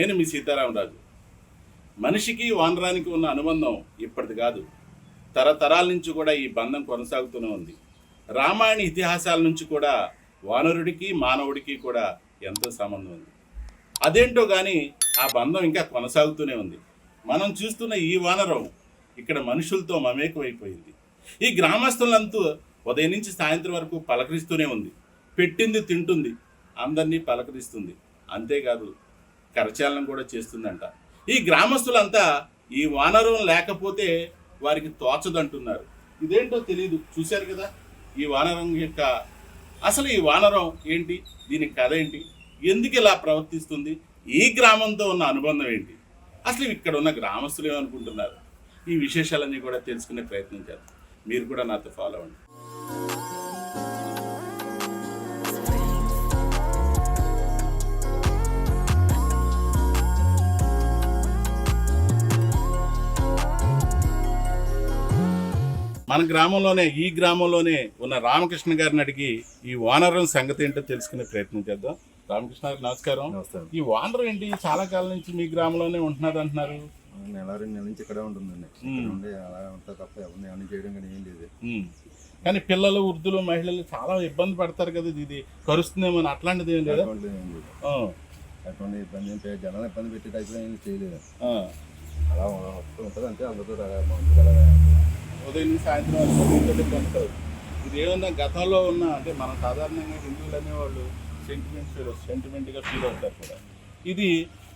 నేను మీ సీతారామరాజు మనిషికి వానరానికి ఉన్న అనుబంధం ఇప్పటిది కాదు. తరతరాల నుంచి కూడా ఈ బంధం కొనసాగుతూనే ఉంది. రామాయణ ఇతిహాసాల నుంచి కూడా వానరుడికి మానవుడికి కూడా ఎంతో సంబంధం ఉంది. అదేంటో కానీ ఆ బంధం ఇంకా కొనసాగుతూనే ఉంది. మనం చూస్తున్న ఈ వానరం ఇక్కడ మనుషులతో మమేకమైపోయింది. ఈ గ్రామస్తులంతా ఉదయం నుంచి సాయంత్రం వరకు పలకరిస్తూనే ఉంది. పెట్టింది తింటుంది. అందరినీ పలకరిస్తుంది. అంతేకాదు కరచాలనం కూడా చేస్తుందంట. ఈ గ్రామస్తులంతా ఈ వానరం లేకపోతే వారికి తోచదంటున్నారు. ఇదేంటో తెలియదు చూశారు కదా? ఈ వానరం యొక్క అసలు ఈ వానరం ఏంటి? దీని కథ ఏంటి? ఎందుకు ఇలా ప్రవర్తిస్తుంది? ఈ గ్రామంతో ఉన్న అనుబంధం ఏంటి? అసలు ఇక్కడ ఉన్న గ్రామస్తులు ఏమనుకుంటున్నారు? ఈ విశేషాలన్నీ కూడా తెలుసుకునే ప్రయత్నం చేద్దాం. మీరు కూడా నాతో ఫాలో అవ్వండి. మన గ్రామంలోనే ఈ గ్రామంలోనే ఉన్న రామకృష్ణ గారిని అడిగి ఈ వానరం సంగతి ఏంటో తెలుసుకునే ప్రయత్నం చేద్దాం. రామకృష్ణ గారు నమస్కారం. ఈ వానరం ఏంటి? చాలా కాలం నుంచి మీ గ్రామంలోనే ఉంటున్నది అంటున్నారు. నెల రెండు నెలల నుంచి ఇక్కడే ఉంటుందండి. ఉండి అలా ఉంటా తప్ప ఎవరిని ఏమైనా చేయడం కానీ ఏం లేదు. కానీ పిల్లలు వృద్ధులు మహిళలు చాలా ఇబ్బంది పడతారు కదా ఇది. కరుస్తుందేమో అట్లాంటిది ఏం లేదా? అటువంటి ఇబ్బంది పే- జనాలు ఇబ్బంది పెట్టే టైప్లో ఏం చేయలేదు. ఆ. అలా వస్తూ ఉంటుంది అంతే అందరితో ఉదయం నుంచి సాయంత్రం వరకు పడతారు. ఇది ఏమన్నా గతంలో ఉన్న అంటే మనం సాధారణంగా హిందువులు అనేవాళ్ళు సెంటిమెంట్ ఫీల్ సెంటిమెంట్గా ఫీల్ అవుతారు కూడా. ఇది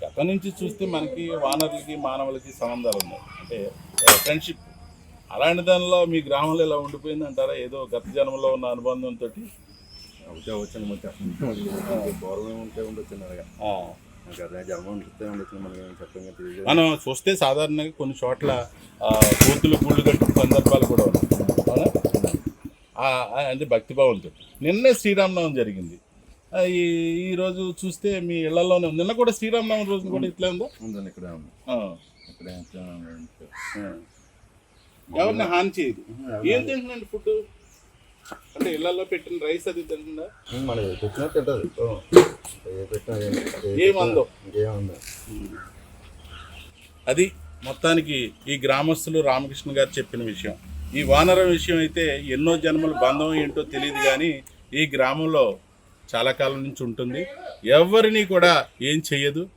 గతం నుంచి చూస్తే మనకి వానరులకి మానవులకి సంబంధాలు ఉన్నాయి. అంటే ఫ్రెండ్షిప్ అలాంటి దానిలో మీ గ్రామంలో ఇలా ఉండిపోయింది అంటారా? ఏదో గత జన్మలో ఉన్న అనుబంధంతో అవుతే వచ్చాను గౌరవం ఉంటే ఉండొచ్చు మనం చూస్తే సాధారణంగా కొన్ని చోట్ల కోతులు గుళ్ళు కట్టిన సందర్భాలు కూడా ఉన్నాయి. అంటే భక్తిభావంతో నిన్నే శ్రీరామనవమి జరిగింది. ఈ ఈ రోజు చూస్తే మీ ఇళ్ళలోనే ఉంది. నిన్న కూడా శ్రీరామనవమి రోజు కూడా ఇట్లా ఉందా? ఉందండి ఇక్కడే. ఎవరిని హాని చేయదు. ఏం తింటుందండి ఫుడ్ అంటే ఇళ్ళలో పెట్టిన రైస్ అది తింటుందా మన పెట్టినా తింటది. ఏ పెట్టినా ఏం- ఏ ఏమందో. అది మొత్తానికి ఈ గ్రామస్తులు రామకృష్ణ గారు చెప్పిన విషయం. ఈ వానరం విషయం అయితే ఎన్నో జన్మల బంధం ఏంటో తెలియదు కానీ ఈ గ్రామంలో చాలా కాలం నుంచి ఉంటుంది. ఎవరిని కూడా ఏం చెయ్యదు.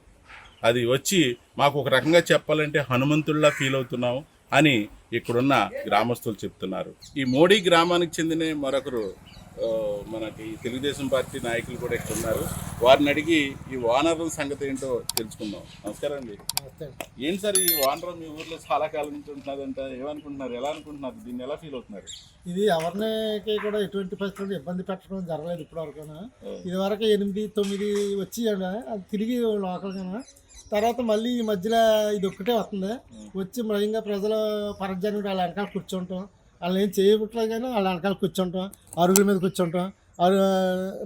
అది వచ్చి మాకు ఒక రకంగా చెప్పాలంటే హనుమంతుల్లా ఫీల్ అవుతున్నాము అని ఇక్కడున్న గ్రామస్తులు చెప్తున్నారు. ఈ మోడీ గ్రామానికి చెందిన మరొకరు మనకి తెలుగుదేశం పార్టీ నాయకులు కూడా ఇక్కడ ఉన్నారు. వారిని అడిగి ఈ వానరం సంగతి ఏంటో తెలుసుకుందాం. నమస్కారం అండి. ఏంటి సార్ ఈ వానరం మీ ఊర్లో చాలా కాలం నుంచి ఉంటున్నదంట? ఏమనుకుంటున్నారు? ఎలా అనుకుంటున్నారు? దీన్ని ఎలా ఫీల్ అవుతున్నారు? ఇది ఎవరికి కూడా ఎటువంటి పరిస్థితుల్లో ఇబ్బంది పెట్టడం జరగలేదు ఇప్పటివరకు ఇది వరకు ఎనిమిది తొమ్మిది వచ్చి అది తిరిగి లోకల్గా తర్వాత మళ్ళీ ఈ మధ్యలో ఇది ఒక్కటే వస్తుంది. వచ్చి మయంగా ప్రజలు పరజనం వాళ్ళ వెనకాల కూర్చుంటాం. వాళ్ళు ఏం చేయట్లేదు కానీ వాళ్ళ వెనకాల కూర్చుంటాం అరుగుల మీద కూర్చుంటాం అరు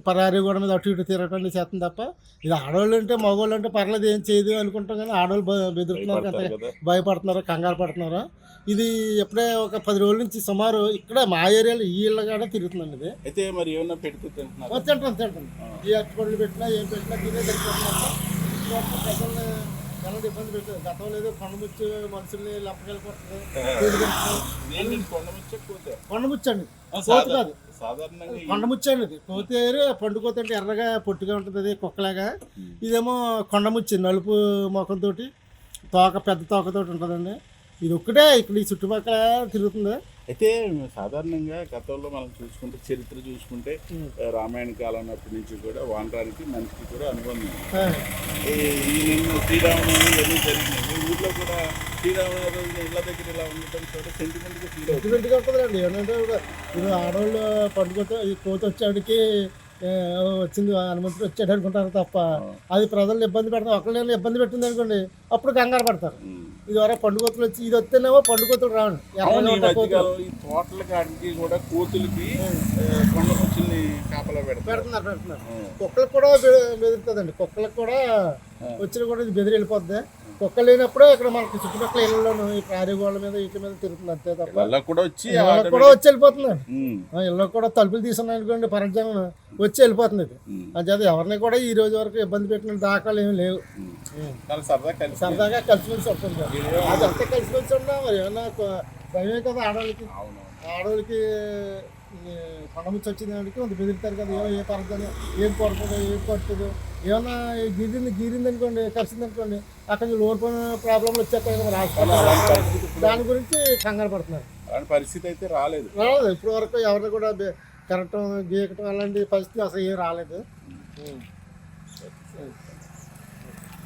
పరారి గోడ మీద అటు ఇటు తిరగటం చేస్తుంది తప్ప ఇది ఆడవాళ్ళు అంటే మగవాళ్ళు అంటే పర్లేదు ఏం చేయదు అనుకుంటాం కానీ ఆడవాళ్ళు బెదురుతున్నారు కదా భయపడుతున్నారు కంగారు పడుతున్నారు. ఇది ఎప్పుడే ఒక పది రోజుల నుంచి సుమారు ఇక్కడ మా ఏరియాలో ఈ ఇళ్ళ కాడ తిరుగుతుందండి ఇది. అయితే మరి ఏమన్నా పెడుతూ తింటున్నారు? తింటాం తింటాం. ఈ అట్టుపళ్ళు పెట్టినా ఏం పెట్టినా తినే తింటున్నాం ప్రజల్ని ఎలా ఇబ్బంది పెట్టారు గతంలో ఏదో కొండముచ్చు మనుషుల్ని లెప్పకెళ్ళిపోతుంది ఏంటి కొండముచ్చ కోతే కొండముచ్చండి కోతి కాదు కొండముచ్చండి. ఇది కోతేరు పండుకోత అంటే ఎర్రగా పొట్టిగా ఉంటుంది అది కుక్కలాగా ఇదేమో కొండముచ్చి నలుపు ముఖంతో తోక పెద్ద తోకతోటి ఉంటుందండి. ఇది ఒక్కటే ఇక్కడ ఈ చుట్టుపక్కల తిరుగుతుంది? అయితే సాధారణంగా గతంలో మనం చూసుకుంటే చరిత్ర చూసుకుంటే రామాయణ కాలం నాటి నుంచి కూడా వానరానికి మనిషికి కూడా అనుబంధం ఈ నిన్న శ్రీరామనవమి ఇవన్నీ జరిగినాయి. ఊర్లో కూడా శ్రీరామనవమి ఇళ్ళ దగ్గర ఇలా ఉండటం కూడా సెంటిమెంట్గా ఫీల్ అవుతుంది. సెంటిమెంట్గా ఉంటుందండి ఏంటంటే ఇప్పుడు ఆడవాళ్ళు వచ్చాడికి ఏ, వచ్చింది హనుమంతుడు వచ్చాడు అనుకుంటారు తప్ప అది ప్రజల్ని ఇబ్బంది పెడతారు ఒకళ్ళని ఇబ్బంది పెట్టింది అనుకోండి అప్పుడు కంగారు పడతారు. ఇది వరకు పండుగోతులు వచ్చి ఇది వస్తేనేమో పండుగోతులు రావండి ఎర్రగా ఈ తోటల కాడికి కూడా కోతులకి కాపలా పెడుతున్నారు పెడుతున్నారు. కుక్కలకు కూడా బెదురుతుందండి. కుక్కలకు కూడా వచ్చినా కూడా ఇది బెదిరి వెళ్ళిపోద్ది. కుక్క లేనప్పుడే ఇక్కడ మనకి చుట్టుపక్కల ఇళ్ళలోను ఈ ప్రారీ మీద వీటి మీద తిరుగుతుంది అంతే తప్ప. వాళ్ళకు కూడా వచ్చి ఇళ్ళకి కూడా వచ్చి ఆ ఇళ్ళకి కూడా తలుపులు తీసుకున్నాయి అనుకోండి పరజనం వచ్చి వెళ్ళిపోతుంది ఇది. అంచేది ఎవరిని కూడా ఈ రోజు వరకు ఇబ్బంది పెట్టిన దాఖలు ఏమి లేవు. సరదాగా కలిసిమెలిసి ఉంటుంది అది అంతా కలిసిమెలిసి ఉన్నా మరి ఏమన్నా భయమే కదా ఆడవాళ్ళకి. ఆడవాళ్ళకి కొండముచ్చి వచ్చిన వాడికి కొంత బెదిరితారు కదా ఏమో ఏ పరదని ఏం కొడుతుందో ఏం కొడుతుందో ఏమన్నా గిరింది గిరింది అనుకోండి కలిసింది అనుకోండి అక్కడ నుంచి లోన్ ప్రాబ్లంలు వచ్చేస్తాయి కదా దాని గురించి కంగారు పడుతున్నారు. అలాంటి పరిస్థితి అయితే రాలేదు. రాలేదు. ఇప్పటి వరకు ఎవరిని కూడా కరగటం గీకటం అలాంటి పరిస్థితి అసలు ఏం రాలేదు.